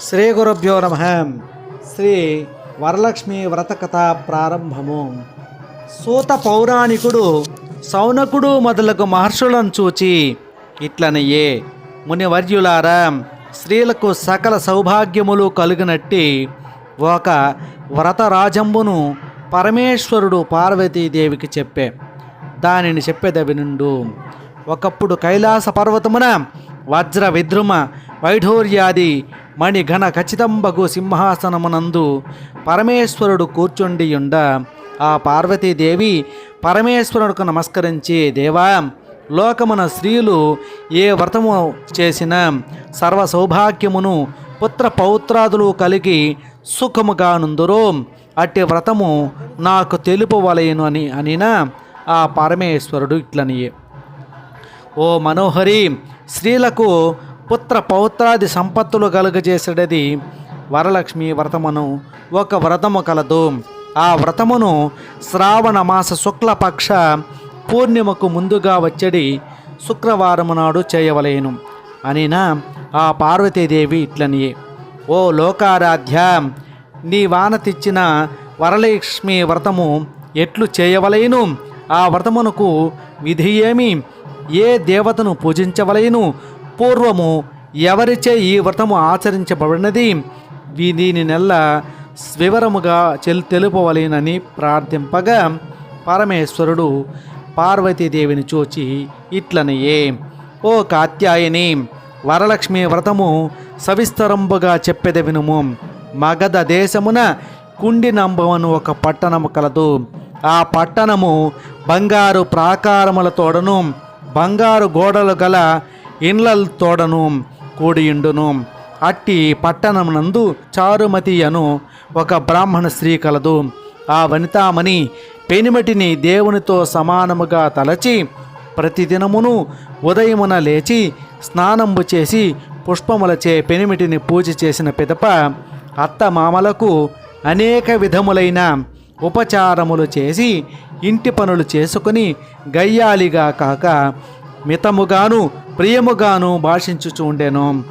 శ్రీ గురుభ్యో నమ. శ్రీ వరలక్ష్మి వ్రతకథ ప్రారంభము. సూత పౌరాణికుడు సౌనకుడు మొదలగు మహర్షులను చూచి ఇట్లనయ్యే మునివర్యులారా స్త్రీలకు సకల సౌభాగ్యములు కలిగినట్టి ఒక వ్రతరాజంబును పరమేశ్వరుడు పార్వతీదేవికి చెప్పే. దానిని చెప్పేదవి నుండు ఒకప్పుడు కైలాస పర్వతమున వజ్ర విద్రుమ వైఢూర్యాది మణిఘన ఖచ్చితంబగు సింహాసనమునందు పరమేశ్వరుడు కూర్చుండియుండ ఆ పార్వతీదేవి పరమేశ్వరుడుకు నమస్కరించి దేవా లోకమున స్త్రీలు ఏ వ్రతము చేసిన సర్వ సౌభాగ్యమును పుత్ర పౌత్రాదులు కలిగి సుఖముగా నుందురో అట్టి వ్రతము నాకు తెలుపవలయను అని అనిన ఆ పరమేశ్వరుడు ఇట్లనియే ఓ మనోహరి స్త్రీలకు పుత్ర పౌత్రాది సంపత్తులు కలుగజేసేటది వరలక్ష్మి వ్రతమును ఒక వ్రతము కలదు. ఆ వ్రతమును శ్రావణ మాస శుక్లపక్ష పూర్ణిమకు ముందుగా వచ్చడి శుక్రవారము నాడు చేయవలేను. అనినా ఆ పార్వతీదేవి ఇట్లనియే ఓ లోకారాధ్య నీ వాన తెచ్చిన వరలక్ష్మి వ్రతము ఎట్లు చేయవలేను? ఆ వ్రతమునకు విధి ఏమి? ఏ దేవతను పూజించవలేను పూర్వము ఎవరిచే ఈ వ్రతము ఆచరించబడినది? దీని నెల వివరముగా చెల్ తెలుపవలేనని ప్రార్థింపగా పరమేశ్వరుడు పార్వతీదేవిని చూచి ఇట్లనయే. ఓ కాత్యాయని వరలక్ష్మి వ్రతము సవిస్తరంబుగా చెప్పెద వినుము మగధ దేశమున కుండినంబవను ఒక పట్టణము కలదు. ఆ పట్టణము బంగారు ప్రాకారములతోడను బంగారు గోడలు గల ఇండ్లతోడను కూడియుండును. అట్టి పట్టణమునందు చారుమతి అను ఒక బ్రాహ్మణ స్త్రీ కలదు. ఆ వనితామణి పెనిమటిని దేవునితో సమానముగా తలచి ప్రతిదినమును ఉదయమున లేచి స్నానంబు చేసి పుష్పములచే పెనిమిటిని పూజ చేసిన పిదప అత్త మామలకు అనేక విధములైన ఉపచారములు చేసి ఇంటి పనులు చేసుకుని గయ్యాలిగా కాక మితముగాను ప్రియముగాను భాషించుచుండెను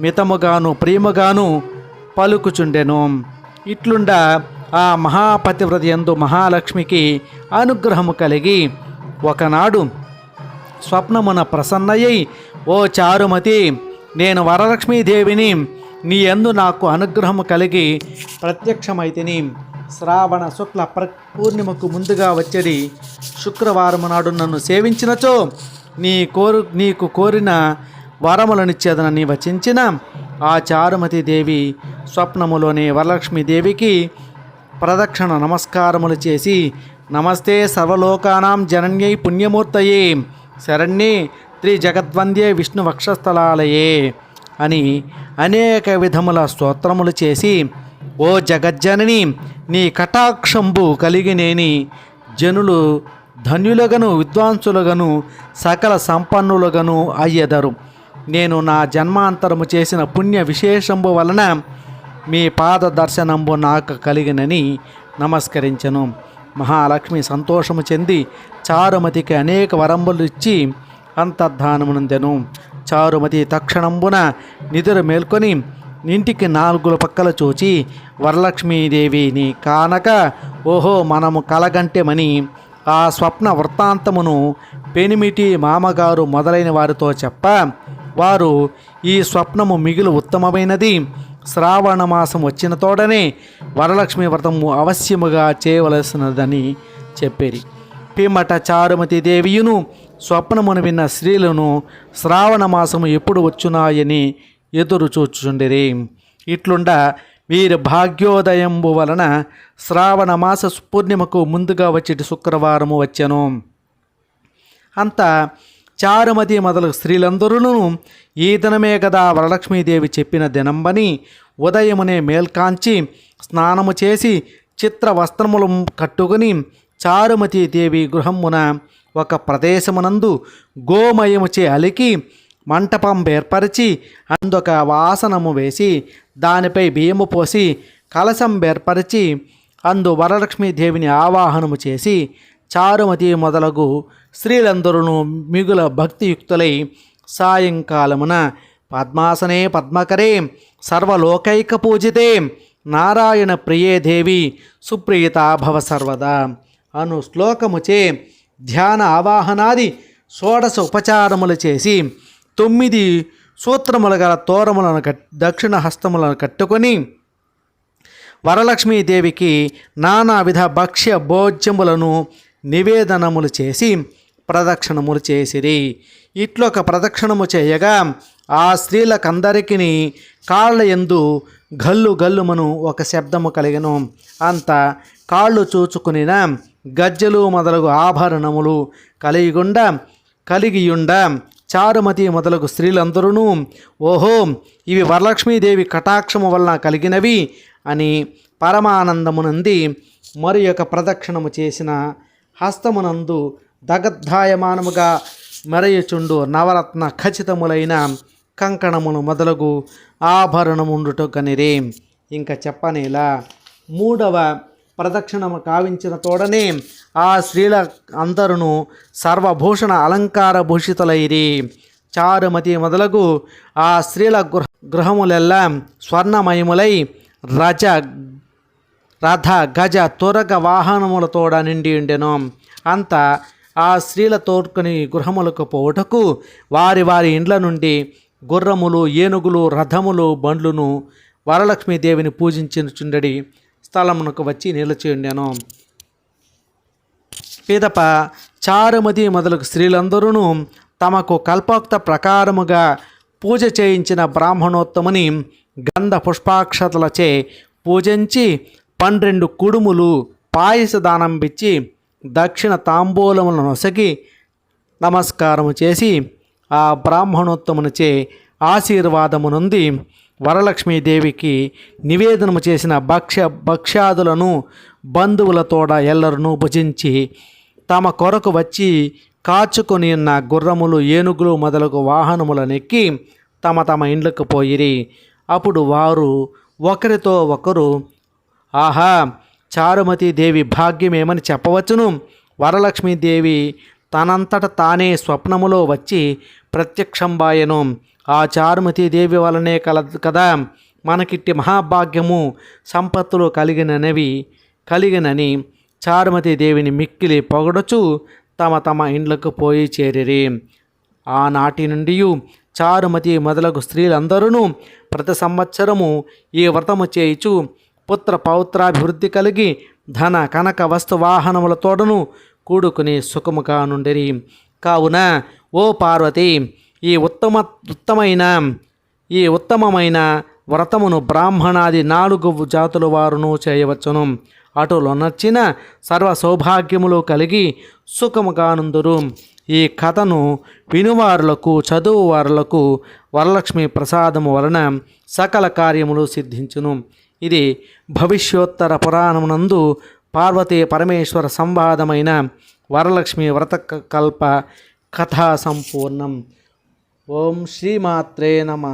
మితముగాను ప్రియముగాను పలుకుచుండెను. ఇట్లుండ ఆ మహాపతివ్రత యందు మహాలక్ష్మికి అనుగ్రహము కలిగి ఒకనాడు స్వప్నమున ప్రసన్నయ్యై ఓ చారుమతి నేను వరలక్ష్మీదేవిని నీ యందు నాకు అనుగ్రహము కలిగి ప్రత్యక్షమైతిని. శ్రావణ శుక్ల ప్ర పూర్ణిమకు ముందుగా వచ్చేది శుక్రవారం నాడు నన్ను సేవించినచో నీ కోరు నీకు కోరిన వరములనిచ్చేదనని వచించిన ఆ చారుమతి దేవి స్వప్నములోని వరలక్ష్మీదేవికి ప్రదక్షిణ నమస్కారములు చేసి నమస్తే సర్వలోకానాం జనన్యై పుణ్యమూర్తయే శరణ్యే త్రి జగద్వంద్యే విష్ణు వక్షస్థలాలయే అని అనేక విధముల స్తోత్రములు చేసి ఓ జగజ్జనని నీ కటాక్షంబు కలిగినేని. జనులు ధన్యులగను విద్వాంసులగను సకల సంపన్నులగను అయ్యెదరు. నేను నా జన్మాంతరము చేసిన పుణ్య విశేషంబు వలన మీ పాద దర్శనంబు నాకు కలిగినని నమస్కరించను. మహాలక్ష్మి సంతోషము చెంది చారుమతికి అనేక వరంబులు ఇచ్చి అంతర్ధానమునందెను చారుమతి తక్షణంబున నిదుర మేల్కొని ఇంటికి నాలుగు పక్కల చూచి వరలక్ష్మీదేవిని కానక ఓహో మనము కలగంటేమని ఆ స్వప్న వృత్తాంతమును పెనిమిటి మామగారు మొదలైన వారితో చెప్ప. వారు ఈ స్వప్నము మిగులు ఉత్తమమైనది. శ్రావణ మాసం వచ్చిన తోడనే వరలక్ష్మి వ్రతము అవశ్యముగా చేయవలసినదని చెప్పేది పిమ్మట చారుమతి దేవియును స్వప్నమును విన్న స్త్రీలను శ్రావణ మాసము ఎప్పుడు వచ్చునాయని ఎదురు చూచుచుండిరి. ఇట్లుండ వీరి భాగ్యోదయంబు వలన శ్రావణ మాస పూర్ణిమకు ముందుగా వచ్చేటి శుక్రవారము వచ్చెను. అంత చారుమతి మొదలగు స్త్రీలందరూ ఈ దినమే కదా వరలక్ష్మీదేవి చెప్పిన దినంబని ఉదయమునే మేల్కాంచి స్నానము చేసి చిత్ర వస్త్రములు కట్టుకుని చారుమతి దేవి గృహమున ఒక ప్రదేశమునందు గోమయముచే అలికి మంటపం ఏర్పరిచి అందుక వాసనము వేసి దానిపై బియ్యము పోసి కలశం ఏర్పరిచి అందు వరలక్ష్మీదేవిని ఆవాహనము చేసి చారుమతి మొదలగు స్త్రీలందరూ మిగుల భక్తియుక్తులై సాయంకాలమున పద్మాసనే పద్మకరే సర్వలోకైక పూజితే నారాయణ ప్రియే దేవి సుప్రీత భవ సర్వదా. అను శ్లోకముచే ధ్యాన ఆవాహనాది షోడశ ఉపచారములు చేసి తొమ్మిది సూత్రములు గల తోరములను కట్ దక్షిణ హస్తములను కట్టుకొని వరలక్ష్మీదేవికి నానావిధ భక్ష్య భోజ్యములను నివేదనములు చేసి ప్రదక్షిణములు చేసిరి. ఇట్లొక ప్రదక్షిణము చేయగా ఆ స్త్రీలకందరికీ కాళ్ళ ఎందు గల్లు గల్లుమను ఒక శబ్దము కలిగను. అంత కాళ్ళు చూచుకునిన గజ్జలు మొదలగు ఆభరణములు కలిగిగుండ కలిగియుండ చారుమతి మొదలగు స్త్రీలందరూ ఓహో ఇవి వరలక్ష్మీదేవి కటాక్షము వలన కలిగినవి అని పరమానందమునంది మరి యొక్క ప్రదక్షిణము చేసిన హస్తమునందు దగద్ధాయమానముగా మెరయుచుండు నవరత్న ఖచ్చితములైన కంకణములు మొదలగు ఆభరణముండుట కనిరే ఇంకా చెప్పనేలా మూడవ ప్రదక్షిణము కావించిన తోడనే ఆ స్త్రీల అందరును సర్వభూషణ అలంకార భూషితులైరి. చారుమతి మొదలగు ఆ స్త్రీల గృహ గృహములెల్లా స్వర్ణమయములై రజ రథ గజ తురగ వాహనములతోడ నిండి ఉండెను. అంత ఆ స్త్రీల తోడ్కొని గృహములకు పోవుటకు వారి వారి ఇండ్ల నుండి గుర్రములు ఏనుగులు రథములు బండ్లును వరలక్ష్మీదేవిని పూజించుచుండడి స్థలమునకు వచ్చి నిలిచి ఉండెను పిదప చారుమతి మొదలగు స్త్రీలందరూ తమకు కల్పోక్త ప్రకారముగా పూజ చేయించిన బ్రాహ్మణోత్తముని గంధ పుష్పాక్షతలచే పూజించి పన్నెండు కుడుములు పాయస దానం ఇచ్చి దక్షిణ తాంబూలములను నొసగి నమస్కారము చేసి ఆ బ్రాహ్మణోత్తమునిచే ఆశీర్వాదమునుంది. వరలక్ష్మీదేవికి నివేదనము చేసిన భక్ష్య భక్ష్యాదులను బంధువులతోడ ఎల్లరను భుజించి తమ కొరకు వచ్చి కాచుకొని ఉన్న గుర్రములు ఏనుగులు మొదలగు వాహనములనెక్కి తమ తమ ఇండ్లకు పోయిరి. అప్పుడు వారు ఒకరితో ఒకరు ఆహా చారుమతి దేవి భాగ్యమేమని చెప్పవచ్చును? వరలక్ష్మీదేవి తనంతట తానే స్వప్నములో వచ్చి ప్రత్యక్షంబాయను. ఆ చారుమతి దేవి వలనే కలదు కదా మనకిట్టి మహాభాగ్యము సంపత్తులు కలిగినవి కలిగినని చారుమతి దేవిని మిక్కిలి పొగడచు తమ తమ ఇండ్లకు పోయి చేరిరి. ఆనాటి నుండి చారుమతి మొదలగు స్త్రీలందరూ ప్రతి సంవత్సరము ఈ వ్రతము చేయుచు పుత్ర పౌత్రాభివృద్ధి కలిగి ధన కనక వస్తు వాహనములతోడను కూడుకుని సుఖముగా నుండిరి. కావున ఓ పార్వతి ఈ ఉత్తమ ఉత్తమైన ఈ ఉత్తమమైన వ్రతమును బ్రాహ్మణాది నాలుగు జాతుల వారును చేయవచ్చును. అటులో నచ్చిన సర్వ సౌభాగ్యములు కలిగి సుఖముగానుందురు. ఈ కథను వినువారులకు చదువువారులకు వరలక్ష్మి ప్రసాదము వలన సకల కార్యములు సిద్ధించును. ఇది భవిష్యోత్తర పురాణమునందు పార్వతీ పరమేశ్వర సంవాదమైన వరలక్ష్మి వ్రత కల్ప కథా సంపూర్ణం ఓం శ్రీమాత్రే నమ.